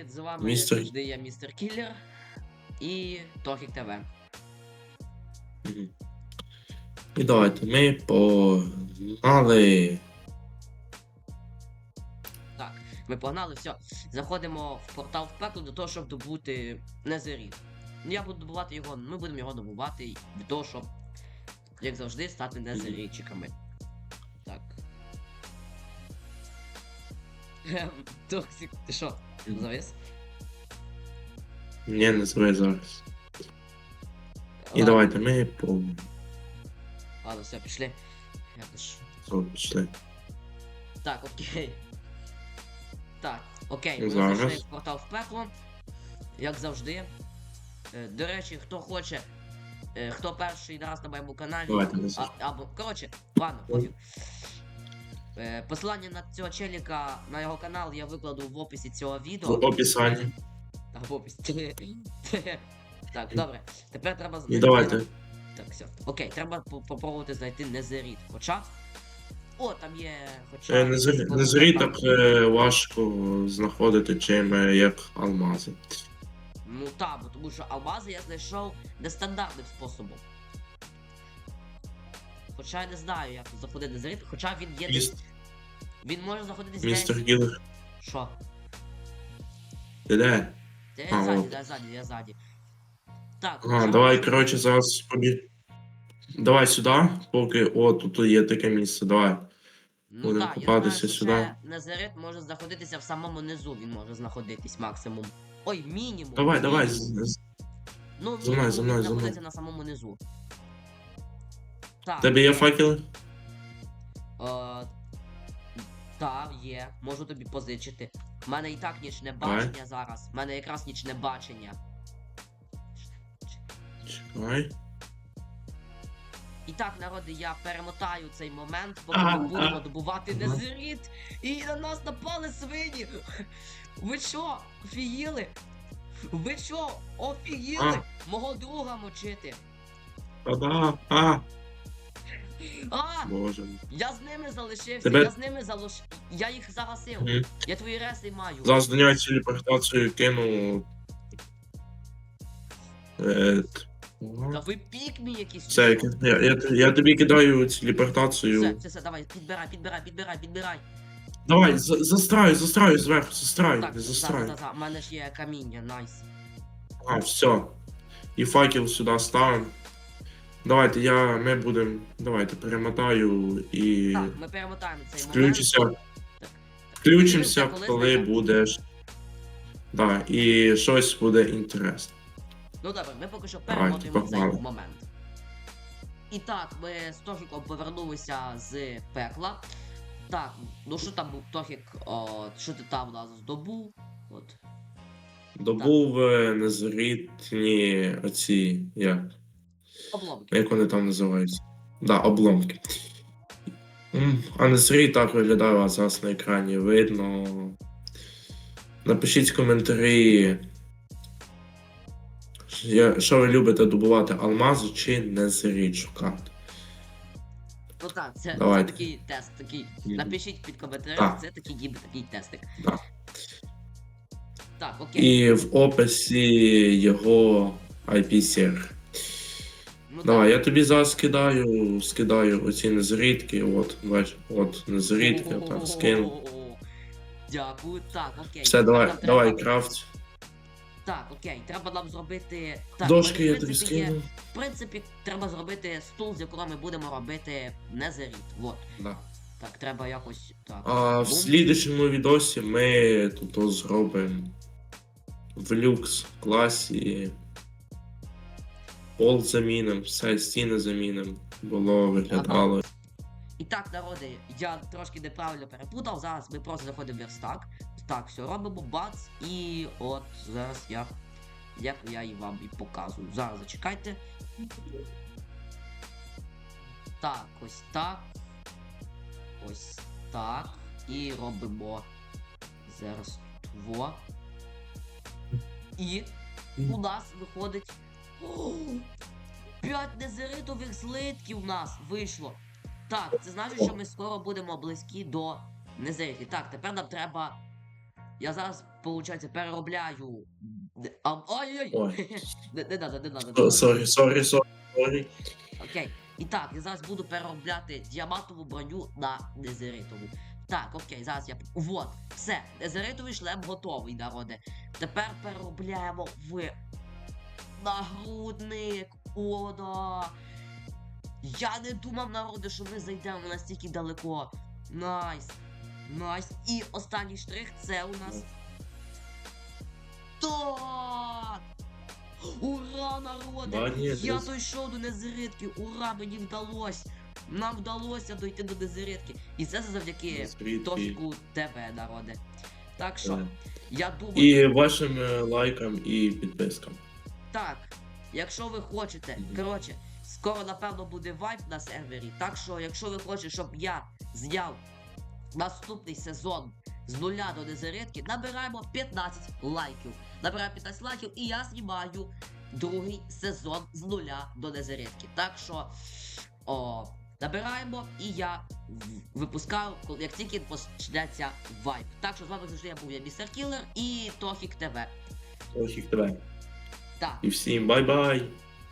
привіт! З вами Містер- як завжди я містер Кіллер і Тохік ТВ. І давайте ми погнали. Так, ми погнали, все. Заходимо в портал в пекло для того, щоб добути Незеріт. Ну я буду добувати його, ми будемо його добувати для того, щоб, як завжди, стати незерійчиками. Токсик, ти що, завис? Ні, не зве зараз. І давайте ми по Ладно, все, пішли. Я ж О, пішли. Так, окей. Так, окей, ми Зараз. в портал в пекло. Як завжди. Е, До речі, хто хоче, е, хто перший раз на моєму каналі. Давайте не а, або, коротше, ладно, пофіг. Е, Посилання на цього челіка на його канал я викладу в описі цього В відео. описанні. А, в описі. Так, добре. Тепер треба І знайти. давайте. Так, все. Окей, треба попробувати знайти незеріт. Хоча. О, там є. Хоча. Е, Не зрі- не зрі так е, важко знаходити, чим як алмази. Ну так, бо тому що алмази я знайшов нестандартним способом. Хоча я не знаю, як заходити незеріт, хоча він є. Десь- Він може заходитись Містер десь. Гілер, Що? ти де? Та А, я ззаді, от. я ззаді, я ззаді. Так, Ага, давай, коротше, зараз побіг. Давай сюди, поки о, тут є таке місце, давай. Ну будемо так, я копатися що сюди. це Незерит може знаходитися в самому низу, він може знаходитись максимум. Ой, мінімум. Давай, давай. мінімум. з- з- Ну, за мною, за мною, він за мною. знаходиться на самому низу. Так. Тебе є факели? Е, так, є. Можу тобі позичити. У мене і так нічне Давай. бачення зараз. У мене якраз нічне бачення. Чекай. І так, народи, я перемотаю цей момент, поки ми будемо добувати Ага. незеріт. І на нас напали свині. Ви що, офігіли? Ви що, офігіли? Мого друга мочити. Та-да, а, А! боже. Я з ними залишився, Тебе- я з ними залиш... Я їх загасив. Мгм. Я твої реси маю. Зараз до нього телепортацію кину. Е, Та ви пікмі якісь. Все, чи що? я, я, я тобі кидаю Все, телепортацію. все, все, давай, підбирай, підбирай, підбирай, підбирай. Давай, за- застраю, застраю зверху, застраю, Так, застраю. так, так, так, у мене ж є каміння, найс. А, все. І факел сюди ставимо. Давайте, я, ми будемо. Давайте перемотаю і. Так, ми перемотаємо цей момент. Включимося. Включимося, Коли коли знайдемо. будеш. Так, і щось буде інтересне. Ну добре, ми поки що Давайте, перемотуємо цей погнали. момент. І так, ми з Тохіком повернулися з пекла. Так, ну що там був Тохік, о, що ти там у нас здобув? От. Добув е, незрітні оці. Як? Обломки. Як вони там називаються? Да, обломки. А незрій так виглядає у вас зараз на екрані видно. Напишіть коментарі. Що ви любите добувати алмази чи незріть шукати? Ну так, це, це Давайте. такий тест, такий. Напишіть під коментарем, Так. це такий ніби такий тестик. Так. Так, окей. І в описі його IP-сервер. Ну, Давай, так. я тобі зараз скидаю, скидаю оці незрідки, от, бач, от незрідки, так, скину. Дякую, так, окей. Все, давай, Нам треба- давай, крафт. Так, окей, треба нам зробити. Так, Дошки в я тобі принципі, є- скину. В принципі, треба зробити стул, з якого ми будемо робити незеріт. Вот. Да. Так, треба якось. Так. А в Бум. слідчому відосі ми тут зробимо в люкс класі. Пол замінимо, все, стіни замінимо. Було виглядало. І так, народи, я трошки неправильно перепутав. Зараз ми просто заходимо в верстак. Так, все, робимо бац. І от зараз я. Як я і вам і показую. Зараз зачекайте. Так, ось так. Ось так. І робимо зараз во. І у нас виходить. О, П'ять незеритових злитків у нас вийшло. Так, це значить, що ми скоро будемо близькі до незеритів. Так, тепер нам треба. Я зараз получається, переробляю. Ой-ой-ой! Не, надо, не. Сорі, сорі, сорі, сорі. Окей. І так, я зараз буду переробляти діамантову броню на незеритову. Так, окей, зараз я. Вот, все, незеритовий шлем готовий, народе. Тепер переробляємо в нагрудник. О, да. Я не думав, народе, що ми зайдемо настільки далеко. Найс. Найс. І останній штрих це у нас. Так! Ура! Молодець. Я дійшов до незиритки! Ура, мені вдалося! Нам вдалося дойти до незиритки. І це завдяки? Тосіку ТВ, народе. Так що, Так. я думаю, І вашим е, лайкам і підпискам. Так, якщо ви хочете, коротше, скоро напевно буде вайп на сервері. Так що, якщо ви хочете, щоб я зняв наступний сезон з нуля до незарядки, набираємо 15 лайків. Набираємо 15 лайків і я знімаю другий сезон з нуля до незарядки. Так що, о, набираємо і я випускаю, як тільки почнеться вайп. Так що з вами завжди я був я містер Кілер і Тохік ТВ. Ось їх тебе. Так. І всім бай-бай.